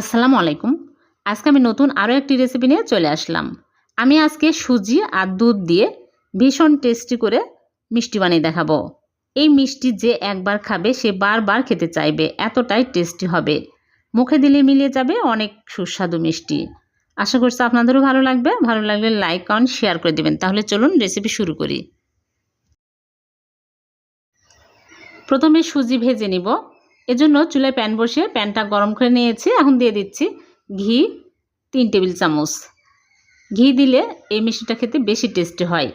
আসসালামু আলাইকুম। আজকে আমি নতুন আরও একটি রেসিপি নিয়ে চলে আসলাম। আমি আজকে সুজি আর দুধ দিয়ে ভীষণ টেস্টি করে মিষ্টি বানিয়ে দেখাবো। এই মিষ্টি যে একবার খাবে, সে বারবার খেতে চাইবে। এতটাই টেস্টি হবে। মুখে দিলে মিলিয়ে যাবে অনেক সুস্বাদু মিষ্টি। আশা করছি আপনাদেরও ভালো লাগবে। ভালো লাগলে লাইক কমেন্ট শেয়ার করে দেবেন। তাহলে চলুন রেসিপি শুরু করি। প্রথমে সুজি ভেজে নিব। এজন্য চুলায় প্যান বসিয়ে প্যানটা গরম করে নিয়েছি। এখন দিয়ে দিচ্ছি ঘি, তিন টেবিল চামচ। ঘি দিলে এই মিষ্টিটা খেতে বেশি টেস্টি হয়।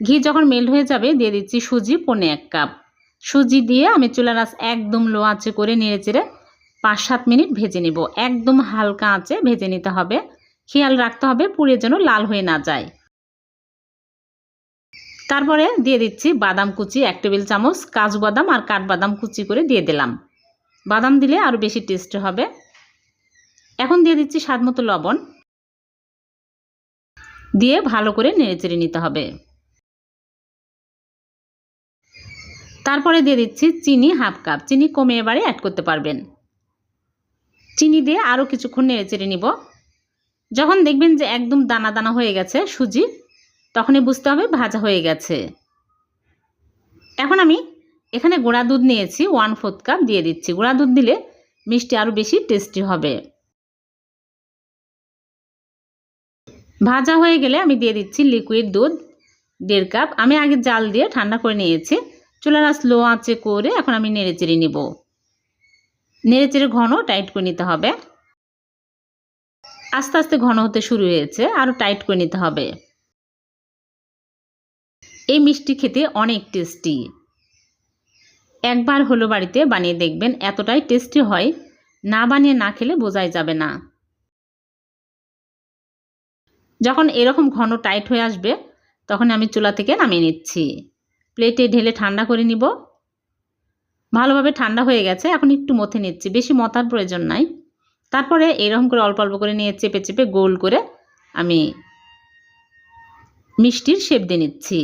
ঘি যখন মেল্ট হয়ে যাবে, দিয়ে দিচ্ছি সুজি, পনে এক কাপ। সুজি দিয়ে আমি চুলার আঁচ একদম লো আঁচে করে নেড়ে চেড়ে পাঁচ সাত মিনিট ভেজে নেব। একদম হালকা আঁচে ভেজে নিতে হবে। খেয়াল রাখতে হবে পুড়ে যেন লাল হয়ে না যায়। তারপরে দিয়ে দিচ্ছি বাদাম কুচি এক টেবিল চামচ, কাজু বাদাম আর কাঠবাদাম কুচি করে দিয়ে দিলাম। বাদাম দিলে আরও বেশি টেস্ট হবে। এখন দিয়ে দিচ্ছি স্বাদ মতো লবণ। দিয়ে ভালো করে নেড়েচেড়ে নিতে হবে। তারপরে দিয়ে দিচ্ছি চিনি হাফ কাপ। চিনি কমে এবারে অ্যাড করতে পারবেন। চিনি দিয়ে আরও কিছুক্ষণ নেড়েচেড়ে নিব। যখন দেখবেন যে একদম দানা দানা হয়ে গেছে সুজি তখনই বুঝতে হবে ভাজা হয়ে গেছে। এখন আমি এখানে গুঁড়া দুধ নিয়েছি ওয়ান ফোর্থ কাপ দিয়ে দিচ্ছি। গুঁড়া দুধ দিলে মিষ্টি আরও বেশি টেস্টি হবে। ভাজা হয়ে গেলে আমি দিয়ে দিচ্ছি লিকুইড দুধ, দেড় কাপ আমি আগে জাল দিয়ে ঠান্ডা করে নিয়েছি। চুলার স্লো আঁচে করে এখন আমি নেড়ে চেড়ে নেব। নেড়ে চেড়ে ঘন টাইট করে নিতে হবে। আস্তে আস্তে ঘন হতে শুরু হয়েছে, আরও টাইট করে নিতে হবে। এই মিষ্টি খেতে অনেক টেস্টি। একবার হলো বাড়িতে বানিয়ে দেখবেন এতটাই টেস্টি হয়, না বানিয়ে না খেলে বোঝাই যাবে না। যখন এরকম ঘন টাইট হয়ে আসবে, তখন আমি চুলা থেকে নামিয়ে নিচ্ছি। প্লেটে ঢেলে ঠান্ডা করে নিব। ভালোভাবে ঠান্ডা হয়ে গেছে, এখন একটু মথে নিচ্ছি, বেশি মতার প্রয়োজন নাই। তারপরে এরকম করে অল্প অল্প করে নিয়ে চেপে চেপে গোল করে আমি মিষ্টির শেপ দিয়ে নিচ্ছি।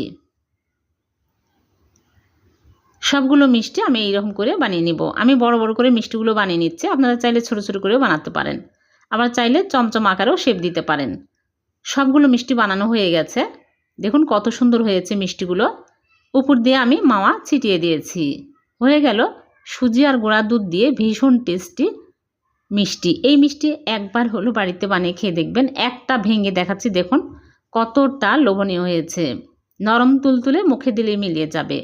সবগুলো মিষ্টি আমি এইরকম করে বানিয়ে নিব। আমি বড় বড় করে মিষ্টিগুলো বানিয়ে নিচ্ছি। আপনারা চাইলে ছোট ছোট করেও বানাতে পারেন। আবার চাইলে চমচম আকারেও শেপ দিতে পারেন। সবগুলো মিষ্টি বানানো হয়ে গেছে। দেখুন কত সুন্দর হয়েছে মিষ্টিগুলো। উপর দিয়ে আমি মাওয়া ছিটিয়ে দিয়েছি। হয়ে গেল সুজি আর গোড়া দুধ দিয়ে ভীষণ টেস্টি মিষ্টি। এই মিষ্টি একবার হলো বাড়িতে বানিয়ে খেয়ে দেখবেন। একটা ভেঙে দেখাচ্ছি, দেখুন কতটা লোভনীয় হয়েছে। নরম তুলতুলে মুখে দিলে মিলিয়ে যাবে।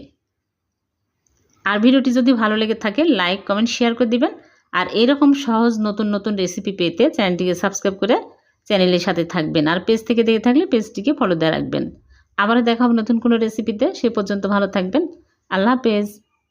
আর ভিডিওটি যদি ভালো লেগে থাকে লাইক কমেন্ট শেয়ার করে দিবেন। আর এরকম সহজ নতুন নতুন রেসিপি পেতে চ্যানেলটিকে সাবস্ক্রাইব করে চ্যানেলের সাথে থাকবেন। আর পেজ থেকে দেখে থাকলে পেজটিকে ফলো দেওয়া রাখবেন। আবারও হবে নতুন কোনো রেসিপিতে সে পর্যন্ত ভালো থাকবেন। আল্লাহ হাফেজ।